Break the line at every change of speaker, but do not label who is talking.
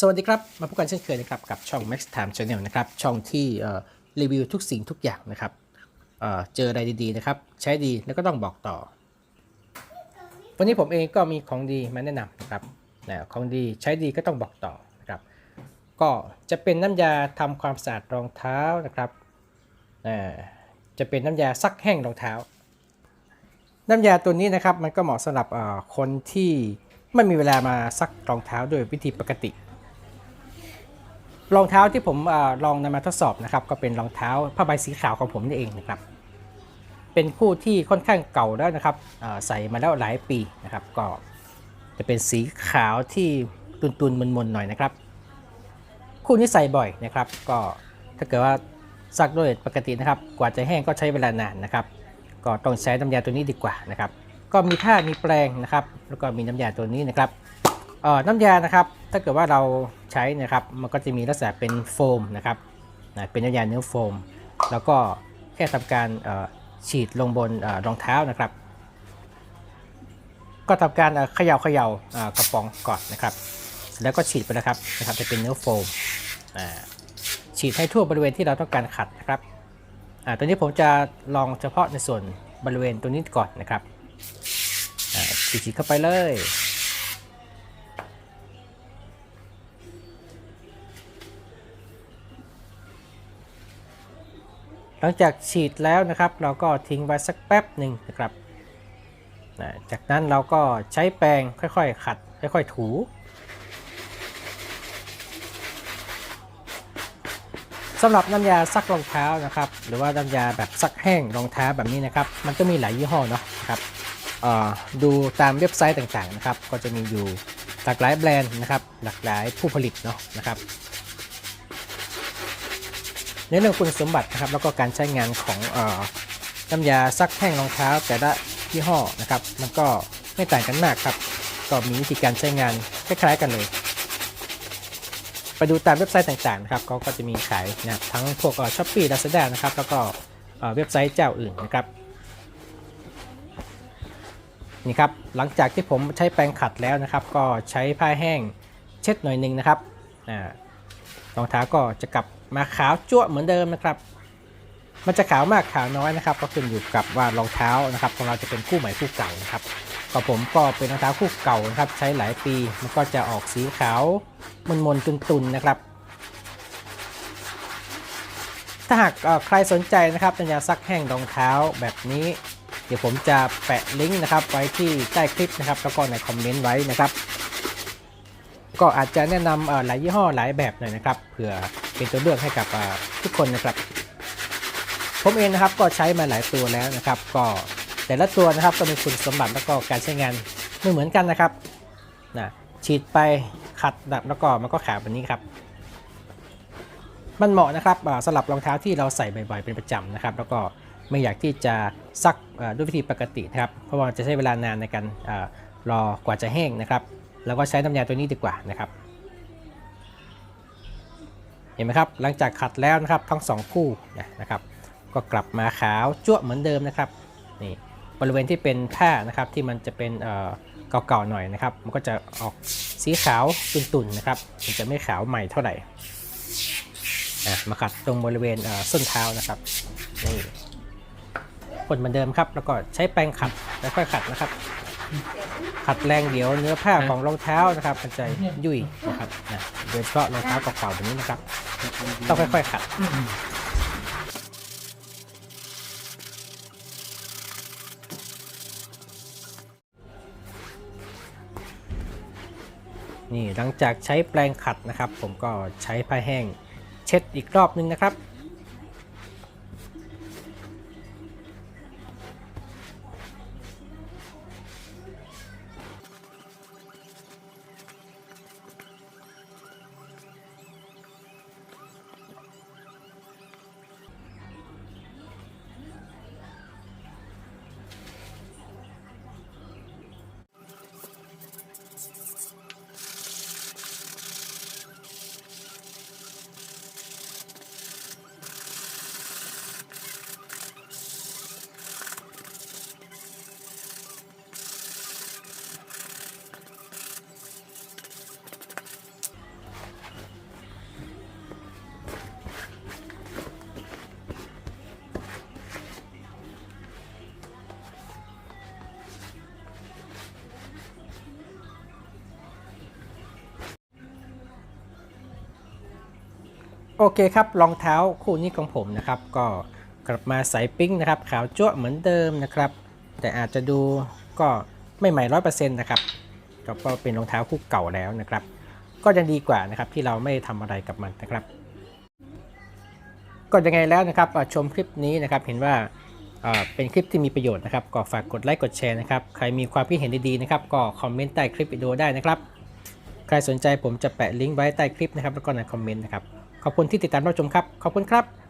สวัสดีครับ มาพบกันเช่นเคยนะครับกับช่อง Max Time Channel นะครับช่องที่รีวิวทุกสิ่งทุกอย่างนะครับเเจออะไรดีๆนะครับ ใช้ดีแล้วก็ต้องบอกต่อ วันนี้ผมเองก็มีของดีมาแนะนำนะครับนะของดีใช้ดีก็ต้องบอกต่อนะครับ ก็จะเป็นน้ำยาทำความสะอาดรองเท้านะครับอ่าจะเป็นน้ำยาซักแห้งรองเท้า น้ำยาตัวนี้นะครับมันก็เหมาะสำหรับคนที่ไม่มีเวลามาซักรองเท้าด้วยวิธีปกติ รองเท้าที่ผมอลองนำมาทดสอบนะครับ ก็เป็นรองเท้าผ้าใบสีขาวของผมนี่เองนะครับ เป็นคู่ที่ค่อนข้างเก่าแล้วนะครับใส่มาแล้วหลายปีนะครับ ก็จะเป็นสีขาวที่ตุนๆมนๆหน่อยนะครับ คู่นี้ใส่บ่อยนะครับ ก็ถ้าเกิดว่าซักด้วยปกตินะครับ กว่าจะแห้งก็ใช้เวลานานนะครับ ก็ต้องใช้น้ำยาตัวนี้ดีกว่านะครับ ก็มีผ้ามีแปรงนะครับ แล้วก็มีน้ำยาตัวนี้นะครับน้ำยานะครับ ถ้าเกิดว่าเราใช้นะครับมันก็จะมีลักษณะเป็นโฟมนะครับนะเป็นน้ำยาเนื้อโฟม แล้วก็แค่ทำการฉีดลงบนเออรองเท้านะครับ ก็ทำการเขย่าเขย่ากระป๋องก่อนนะครับ แล้วก็ฉีดไปนะครับนะครับจะเป็นเนื้อโฟมฉีดให้ทั่วบริเวณที่เราต้องการขัดนะครับอตัวนี้ผมจะลองเฉพาะในส่วนบริเวณตัวนี้ก่อนนะครับฉีดเข้าไปเลย หลังจากฉีดแล้วนะครับ เราก็ทิ้งไว้สักแป๊บหนึ่งนะครับจากนั้นเราก็ใช้แปรงค่อยๆ ขัด ค่อยๆ ถู สำหรับน้ำยาซักรองเท้านะครับ หรือว่าน้ำยาแบบซักแห้งรองเท้าแบบนี้นะครับ มันก็มีหลายยี่ห้อเนาะนะครับดูตามเว็บไซต์ต่างๆนะครับ ก็จะมีอยู่หลากหลายแบรนด์นะครับ หลากหลายผู้ผลิตเนาะนะครับ ในเรื่องคุณสมบัตินะครับแล้วก็การใช้งานของอน้ำยาซักแห้งรองเท้า แต่ละยี่ห้อนะครับมันก็ไม่ต่างกันมากครับก็มีวิธีการใช้งานคล้ายๆกันเลย ไปดูตามเว็บไซต์ต่างๆนะครับเขาก็จะมีขายนะครับทั้งพวกช้อปปี้ลาซาด้านะครับแล้วก็เว็บไซต์เจ้าอื่นนะครับนี่ครับหลังจากที่ผมใช้แปรงขัดแล้วนะครับ ก็ใช้ผ้าแห้งเช็ดหน่อยหนึงนะครับรองเท้าก็จะกลับ มาขาวจั่วเหมือนเดิมนะครับ มันจะขาวมากขาวน้อยนะครับ ก็ขึ้นอยู่กับว่ารองเท้านะครับของเราจะเป็นคู่ใหม่คู่เก่านะครับก็ผมก็เป็นรองเท้าคู่เก่านะครับ ใช้หลายปีมันก็จะออกสีขาวมนๆตุนๆนะครับถ้าหากเอ่อใครสนใจนะครับน้ำยาซักแห้งรองเท้าแบบนี้ เดี๋ยวผมจะแปะลิงก์นะครับไว้ที่ใต้คลิปนะครับแล้วก็ในคอมเมนต์ไว้นะครับ ก็อาจจะแนะนำเอ่อหลายยี่ห้อหลายแบบหน่อยนะครับเผื่อ เป็นตัวเลือกให้กับทุกคนนะครับ ผมเองนะครับก็ใช้มาหลายตัวแล้วนะครับ ก็แต่ละตัวนะครับก็มีคุณสมบัติแล้วก็การใช้งานไม่เหมือนกันนะครับนะฉีดไปขัดดับแล้วก็มันก็ขาวแบบนี้ครับ มันเหมาะนะครับสำหรับรองเท้าที่เราใส่บ่อยๆเป็นประจำนะครับ แล้วก็ไม่อยากที่จะซักด้วยวิธีปกตินะครับ เพราะว่าจะใช้เวลานานในการอรอกว่าจะแห้งนะครับ แล้วก็ใช้น้ำยาตัวนี้ดีกว่านะครับ เห็นไหมครับ หลังจากขัดแล้วนะครับทั้งสองคู่นะครับ ก็กลับมาขาวจั่วเหมือนเดิมนะครับนี่บริเวณที่เป็นผ้านะครับที่มันจะเป็นเก่าๆหน่อยนะครับ มันก็จะออกสีขาวตุ่นๆนะครับ มันจะไม่ขาวใหม่เท่าไหร่อะมาขัดตรงบริเวณเส้นเท้านะครับนี่คนเหมือนเดิมครับ แล้วก็ใช้แปรงขัดแล้วค่อยขัดนะครับ ขัดแรงเดี๋ยวเนื้อผ้าของรองเท้านะครับมันจะยุ่ยนะครับนะโดยเฉพาะรองเท้าเก่าๆแบบนี้นะครับ ต้องค่อยๆขัดนี่หลังจากใช้แปรงขัดนะครับ ผมก็ใช้ผ้าแห้งเช็ดอีกรอบนึงนะครับ โอเคครับรองเท้าคู่นี้ของผมนะครับ ก็กลับมาใส่ปิ้งนะครับ ขาวจั่วเหมือนเดิมนะครับ แต่อาจจะดูก็ไม่ใหม่ร้อยเปอร์เซ็นต์นะครับก็เป็นรองเท้าคู่เก่าแล้วนะครับ ก็ยังดีกว่านะครับที่เราไม่ทำอะไรกับมันนะครับ ก็ยังไงแล้วนะครับชมคลิปนี้นะครับเห็นว่าอ่าเป็นคลิปที่มีประโยชน์นะครับ ก็ฝากกดไลค์กดแชร์นะครับ ใครมีความคิดเห็นดีๆนะครับ ก็คอมเมนต์ใต้คลิปวิดีโอได้นะครับ ใครสนใจผมจะแปะลิงก์ไว้ใต้คลิปนะครับ แล้วก็ในคอมเมนต์นะครับ ขอบคุณที่ติดตามรับชมครับ ขอบคุณครับ